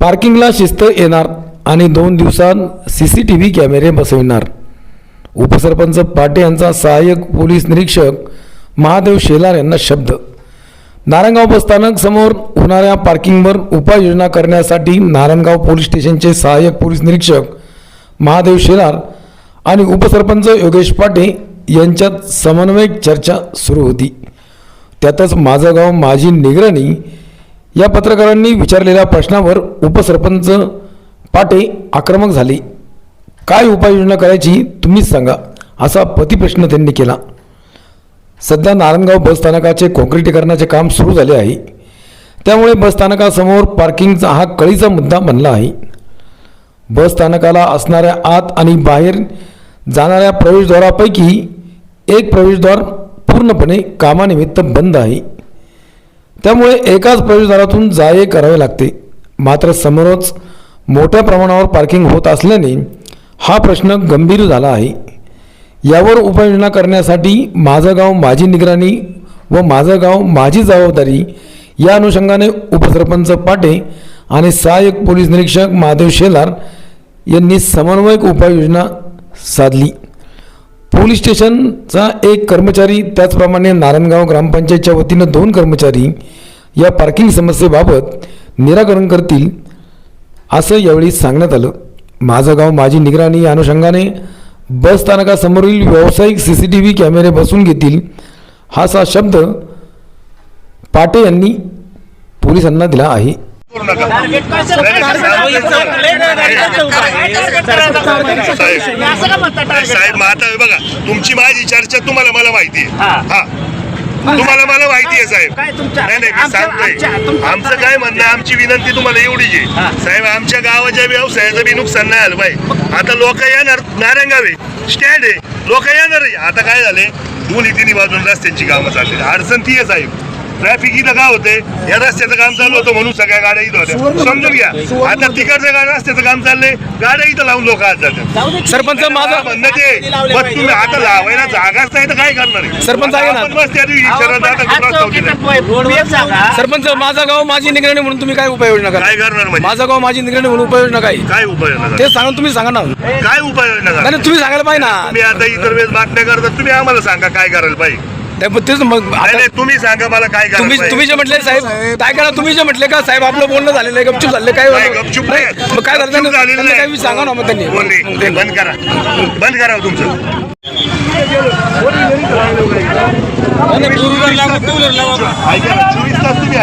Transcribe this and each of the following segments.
पार्किंगला शिस्त येणार आणि दोन दिवसांत सी सी टी व्ही कॅमेरे बसविणार. उपसरपंच पाटे यांचा सहाय्यक पोलीस निरीक्षक महादेव शेलार यांना शब्द. नारायणगाव बसस्थानक समोर होणाऱ्या पार्किंगवर उपाययोजना करण्यासाठी नारायणगाव पोलीस स्टेशनचे सहाय्यक पोलीस निरीक्षक महादेव शेलार आणि उपसरपंच योगेश पाटे यांच्यात समन्वयक चर्चा सुरू होती. त्यातच माझं गाव माझी निगराणी या पत्रकारांनी विचारलेल्या प्रश्नावर उपसरपंच पाटे आक्रमक झाले. काय उपाययोजना करायची तुम्हीच सांगा असा प्रतिप्रश्न त्यांनी केला. सध्या नारायणगाव बसस्थानकाचे काँक्रिटीकरणाचे काम सुरू झाले आहे. त्यामुळे बसस्थानकासमोर पार्किंगचा हा कळीचा मुद्दा बनला आहे. बसस्थानकाला असणाऱ्या आत आणि बाहेर जाणाऱ्या प्रवेशद्वारापैकी एक प्रवेशद्वार पूर्णपणे कामानिमित्त बंद आहे. त्यामुळे एकाच प्रवेशद्वारातून जा ये करावे लागते. मात्र समोरच मोठ्या प्रमाणावर पार्किंग होत असल्याने हा प्रश्न गंभीर झाला आहे. यावर उपाययोजना करण्यासाठी माझं गाव माझी निगराणी व माझं गाव माझी जबाबदारी या अनुषंगाने उपसरपंच पाटे आणि सहाय्यक पोलीस निरीक्षक महादेव शेलार यांनी समन्वयक उपाययोजना साधली. पोलीस स्टेशनचा एक कर्मचारी त्याचप्रमाणे नारायणगाव ग्रामपंचायतच्या वतीनं दोन कर्मचारी या पार्किंग समस्येबाबत निराकरण करतील असं यावेळी सांगण्यात आलं. माझं गाव माझी निगराणी या अनुषंगाने बस स्थानकासमोरील व्यावसायिक सी सी टी व्ही कॅमेरे बसून घेतील हा असा शब्द पाटे यांनी पोलिसांना दिला आहे. साहेब आता बघा तुमची माझी चर्चा तुम्हाला मला माहिती आहे. हा. तुम्हाला मला माहिती आहे साहेब. नाही नाही मी सांगतोय. आमचं काय म्हणणं आमची विनंती तुम्हाला एवढीच आहे. साहेब आमच्या गावाच्या व्यवसायाचं बी नुकसान नाही आलं पाहिजे आता लोक येणार नारायणगाव आहे. स्टँड आहे. लोक येणार आता काय झाले दोन्ही तिन्ही बाजून रस्त्यांची कामं चालली अडचण ती आहे साहेब. ट्रॅफिक इथं काय होते या रस्त्याचं काम चालू होतं म्हणून सगळ्या गाड्या इथं होत्या. समजून घ्या. आता तिकडच्या गाड्या रस्त्याचं काम चाललंय? गाड्या इथं लावून लोक आज जातात. सरपंच माझा म्हणणं ते? मग तुम्ही आता लावायला जागाच नाही तर काय करणार आहे? सरपंच आहे ना? आपण बस त्या दिवशी शहरात आता नाही. सरपंच माझा गाव माझी निगराणी म्हणून तुम्ही काय उपाययोजना काय करणार म्हणजे? माझा गाव माझी निगराणी म्हणून उपाययोजना काय काय उपाय योजना ते सांगा तुम्ही सांगा ना. नाही करा? काय उपाय योजना करा? नाही, तुम्ही सांगायला पाहिजे ना. तुम्ही आता इतर वेळेस बातम्या करता तुम्ही आम्हाला सांगा काय करायला पाहिजे. नाही, पण तेच मग नाही आता नाही तुम्ही सांगा मला काय तुम्ही. तुम्ही जे म्हटले साहेब काय करा तुम्ही जे म्हटले का साहेब आपलं बोलणं झालेलं आहे गपचूप झाले काय नाही, गपचूप नाही. मग काय झालं गपचूप त्यांना- झालेलं त्यांना नाही. काही सांगा ना मग त्यांनी. मग ते- बंद करा बंद करा हो तुमचं ऐका ना, चोवीस तास तुम्ही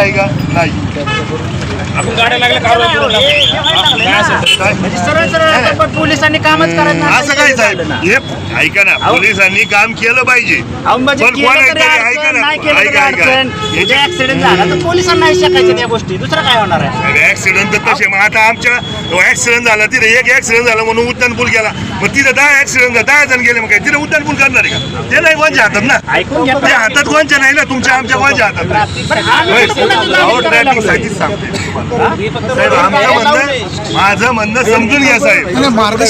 आहे का नाही काय? पोलिसांनी कामच करायचं नाही. असं काय साहेब हे ऐका ना पोलिसांनी काम केलं पाहिजे अहो, म्हणजे पण केलं कोण तरी ऐका ना, अडचण, ना. नाही केलं तरी ऐका, ऐका. अडचण. याच्या- उद्या ऍक्सिडेंट झाला तर पोलिसांना नाही शिकायच्या त्या गोष्टी दुसरं काय होणार आहे ऍक्सिडेंट तर तसे मग आता आमच्या ऍक्सिडेंट झाला तिथे एक ऍक्सिडेंट झाला म्हणून उड्डाण पूल गेला मग तिथे दहा ऍक्सिडेंट झाला दहा जण गेले मग काय तिथे उड्डाण पूल करणार आहे का ते नाही कोणच्या हातात ना ऐकून घ्या ते हातात कोणच्या नाही ना तुमच्या आमच्या कोणच्या हातात नाही. बरं, आम्ही होय. कुठं कुणाचं अहो, जामीन करायला traffic लागलोय? साठीच सांगते साहेब आमचं म्हणणं माझं म्हणणं समजून घ्या साहेब. मार्ग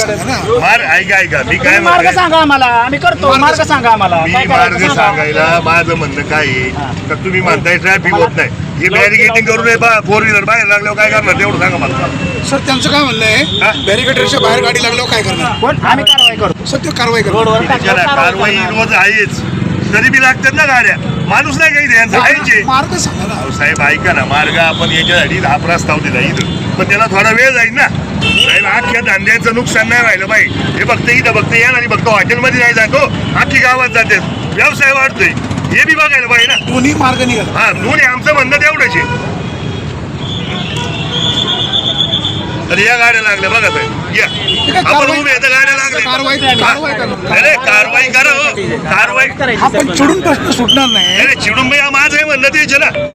मार ऐका ऐका. मी काय मार्ग म्हणतोय? सांगा आम्हाला. आम्ही करतो. मार्ग सांगा आम्हाला. मी काय मार्ग करायचं सांगा. सांगायला माझं म्हणणं काय आहे? तर तुम्ही म्हणताय ट्रॅफिक होत नाही. हे बॅरिकेटिंग करू नये बा फोर व्हीलर बाहेर लागल्यावर काय करणार? तेवढं सांगा मला. सर त्यांचं काय म्हणणं हा? आहे बॅरिकेडरच्या बाहेर गाडी लागल्यावर काय करणार? आम्ही कारवाई करतो. सत्य कारवाई करणार रोडवर त्याला टाकल्यावर कारवाई करणार. रोज आहेच. तरी बी लागतात ना गाड्या. माणूस नाही काही यांचं आहेचे मार्ग सांगा ना. साहेब ऐका ना. मार्ग आपण याच्यासाठी हा प्रस्ताव दिला इथं. पण त्याला थोडा वेळ जाईल ना. साहेब अख्ख्या धंद्याचं नुकसान नाही व्हायला पाहिजे हे फक्त इथं फक्त या आणि फक्त हॉटेलमध्ये नाही जातो अख्खी गावात जाते. व्यवसाय वाढतोय. हे बी बघायला पाहिजे ना. दोन्ही मार्ग निघाला. हा दोन्ही. आमचं म्हणणं तेवढंच आहे. तर या गाड्या लागल्या बघा साहेब. आपण उभे तर गाड्या करणार अरे कारवाई करा हो. कारवाई आपण चिडून प्रश्न सुटणार नाही. अरे चिडून भाई माझं आहे म्हणणं आहे ना